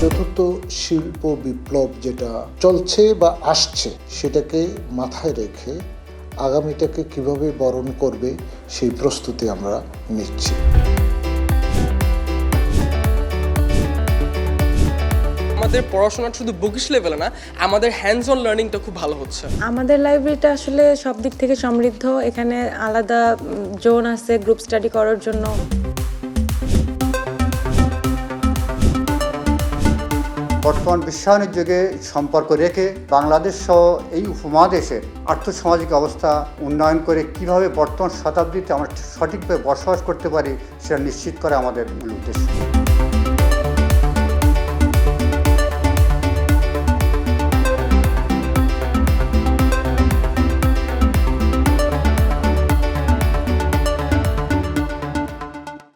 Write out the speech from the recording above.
চতুর্থ শিল্প বিপ্লব যেটা চলছে বা আসছে সেটাকে মাথায় রেখে আগামীটাকে কীভাবে বরণ করবে সেই প্রস্তুতি আমরা নিচ্ছি। আমাদের পড়াশোনা শুধু বুকিশ লেভেলে না আমাদের হ্যান্ডস অন লার্নিংটা খুব ভালো হচ্ছে। আমাদের লাইব্রেরিটা আসলে সব দিক থেকে সমৃদ্ধ এখানে আলাদা জোন আছে গ্রুপ স্টাডি করার জন্য। বর্তমান বিশ্বায়নের যুগে সম্পর্ক রেখে বাংলাদেশ সহ এই উপমহাদেশের আর্থসামাজিক অবস্থা উন্নয়ন করে কীভাবে বর্তমান শতাব্দীতে আমরা সঠিকভাবে বসবাস করতে পারি সেটা নিশ্চিত করা আমাদের মূল উদ্দেশ্য।